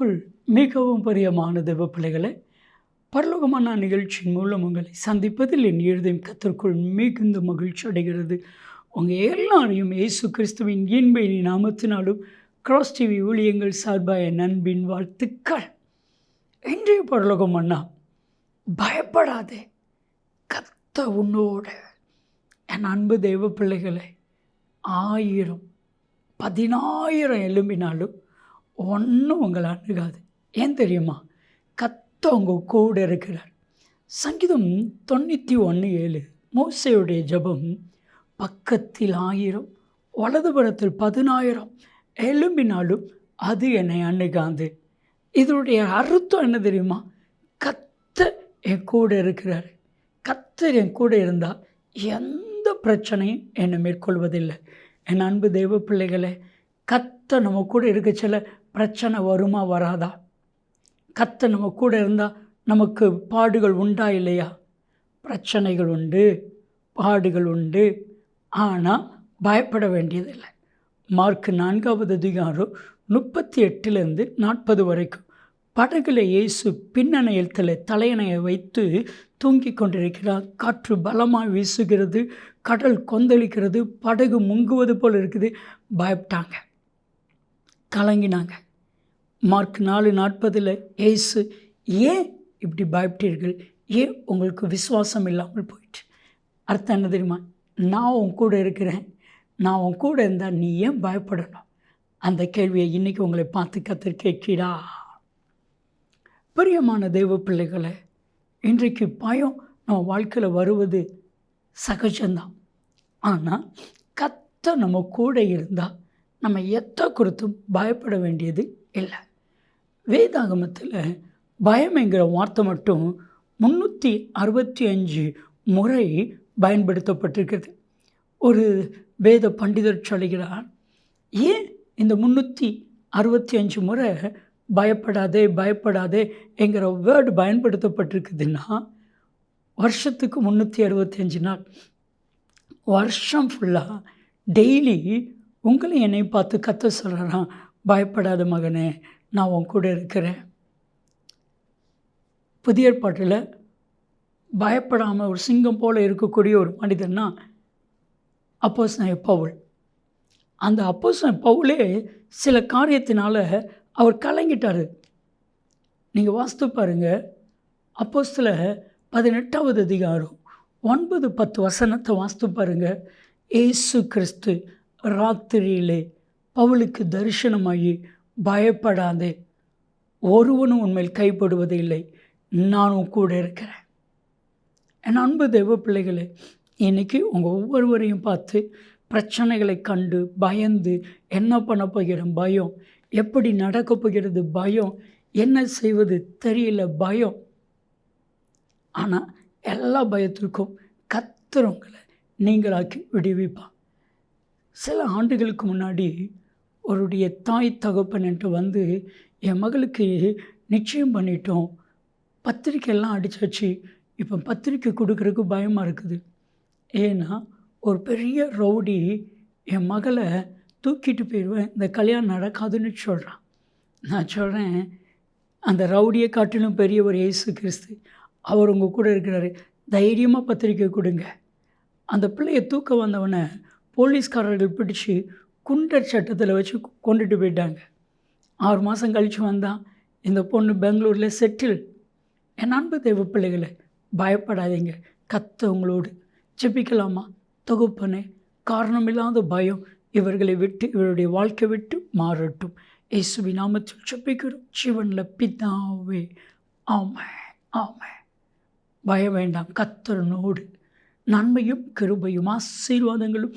கிறிஸ்துக்குள் மிகவும் பிரியமான தெய்வ பிள்ளைகளை பரலோகமான நிகழ்ச்சியின் மூலம் உங்களை சந்திப்பதில் என் எழுதையும் கத்திற்குள் மிகுந்த மகிழ்ச்சி அடைகிறது. உங்கள் எல்லாரையும் இயேசு கிறிஸ்துவின் இன்பை நாமத்தினாலும் கிராஸ் டிவி ஊழியங்கள் சார்பாக என் வாழ்த்துக்கள். இன்றைய பரலோகம் அண்ணா பயப்படாதே. கத்த உன்னோட. என் அன்பு தெய்வ பிள்ளைகளை ஆயிரம் பதினாயிரம் எலும்பினாலும் ஒன்றும் உங்களை அணுகாது. ஏன் தெரியுமா? கத்த உங்கள் கூட இருக்கிறார். சங்கீதம் தொண்ணூற்றி ஒன்று ஏழு. மோசையுடைய ஜெபம் பக்கத்தில் ஆயிரம் வலதுபுறத்தில் பதினாயிரம் எலும்பினாலும் அது என்னை அணுகாது. இதனுடைய அர்த்தம் என்ன தெரியுமா? கத்த என் கூட இருக்கிறார். கத்தர் என் கூட இருந்தால் எந்த பிரச்சனையும் என்னை மேற்கொள்வதில்லை. என் அன்பு தெய்வ பிள்ளைகளை கத்த நம்ம கூட இருக்க சில பிரச்சனை வருமா வராதா? கத்த நம்ம கூட இருந்தால் நமக்கு பாடுகள் உண்டா இல்லையா? பிரச்சனைகள் உண்டு பாடுகள் உண்டு. ஆனால் பயப்பட வேண்டியதில்லை. மார்க் நான்காவது அதிகாரம் முப்பத்தி எட்டுலேருந்து நாற்பது வரைக்கும். படகுல இயேசு பின்னணையத்தில் தலையணையை வைத்து தூங்கி கொண்டிருக்கிறார். காற்று பலமாக வீசுகிறது கடல் கொந்தளிக்கிறது படகு முங்குவது போல் இருக்குது. பயப்பட்டாங்க. கலங்கினாங்க. மார்க் நாலு நாற்பதில் ஏசு ஏன் இப்படி பயப்பட்டீர்கள்? ஏன் உங்களுக்கு விசுவாசம் இல்லாமல் போயிட்டு அர்த்தம் என்ன தெரியுமா? நான் உன் கூட இருக்கிறேன். நான் உன் கூட இருந்தால் நீ ஏன் பயப்படணும்? அந்த கேள்வியை இன்றைக்கி உங்களை பார்த்து கத்திர கேட்கிறா பிரியமான தெய்வ பிள்ளைகளை இன்றைக்கு பயம் நம்ம வாழ்க்கையில் வருவது சகஜம்தான். ஆனால் கத்த நம்ம கூட இருந்தால் நம்ம எத்தை குறித்தும் பயப்பட வேண்டியது இல்லை. வேதாகமத்தில் பயம் என்கிற வார்த்தை மட்டும் முந்நூற்றி அறுபத்தி அஞ்சு முறை பயன்படுத்தப்பட்டிருக்கிறது. ஒரு வேத பண்டிதர் சொல்கிறார் ஏன் இந்த முந்நூற்றி அறுபத்தி அஞ்சு முறை பயப்படாதே பயப்படாதே என்கிற வேர்டு பயன்படுத்தப்பட்டிருக்குதுன்னா வருஷத்துக்கு முந்நூற்றி அறுபத்தஞ்சு நாள். வருஷம் ஃபுல்லாக டெய்லி உங்களை என்னை பார்த்து கத்த சொல்கிறான் பயப்படாத மகனே நான் உன் கூட இருக்கிறேன். புதிய ஏற்பாட்டில் பயப்படாமல் ஒரு சிங்கம் போல் இருக்கக்கூடிய ஒரு மனிதன்னா அப்போஸ்தலன் பவுல். அந்த அப்போஸ் பவுலே சில காரியத்தினால் அவர் கலங்கிட்டார். நீங்கள் வாஸ்து பாருங்கள் அப்போஸில் பதினெட்டாவது அதிகாரம் ஒன்பது பத்து வசனத்தை வாஸ்து பாருங்கள் ஏசு கிறிஸ்து ராத்திரியிலே பவுலுக்கு தரிசனமாகி பயப்படாதே. ஒருவனும் உண்மையில் கைப்படுவது இல்லை. நானும் கூட இருக்கிறேன். என் அன்பு தெய்வ பிள்ளைகளே இன்றைக்கி உங்கள் ஒவ்வொருவரையும் பார்த்து பிரச்சனைகளை கண்டு பயந்து என்ன பண்ண போகிற பயம் எப்படி நடக்க போகிறது பயம் என்ன செய்வது தெரியல பயம். ஆனால் எல்லா பயத்திற்கும் கத்துறவங்களை நீங்களாக்கி விடுவிப்பான் சில ஆண்டுகளுக்கு முன்னாடி அவருடைய தாய் தகப்பன்ட்டு வந்து என் மகளுக்கு நிச்சயம் பண்ணிட்டோம். பத்திரிக்கையெல்லாம் அடித்தாச்சு இப்போ பத்திரிக்கை கொடுக்குறதுக்கு பயமாக இருக்குது. ஏன்னா ஒரு பெரிய ரவுடி என் மகளை தூக்கிட்டு போயிடுவேன். இந்த கல்யாணம் நடக்காதுன்னு சொல்கிறான் நான் சொல்கிறேன் அந்த ரவுடியை காட்டிலும் பெரிய ஒரு இயேசு கிறிஸ்து அவர் உங்கள் கூட இருக்கிறாரு. தைரியமாக பத்திரிக்கை கொடுங்க. அந்த பிள்ளையை தூக்க வந்தவனை போலீஸ்காரர்கள் பிடிச்சி குண்டர் சட்டத்தில் வச்சு கொண்டுட்டு போயிட்டாங்க. ஆறு மாதம் கழித்து வந்தான் இந்த பொண்ணு பெங்களூரில் செட்டில் என் அன்பு தெய்வ பிள்ளைகளை பயப்படாதீங்க. கத்தவங்களோடு ஜெபிக்கலாமா? தொகுப்பனே காரணமில்லாத பயம் இவர்களை விட்டு இவருடைய வாழ்க்கை விட்டு மாறட்டும். இயேசுவி நாமத்தில் ஜெபிக்கிறோம். ஜீவனில் பிதாவே ஆமை ஆமை பயம் வேண்டாம். கத்தரனோடு நன்மையும் கிருபையும் ஆசீர்வாதங்களும்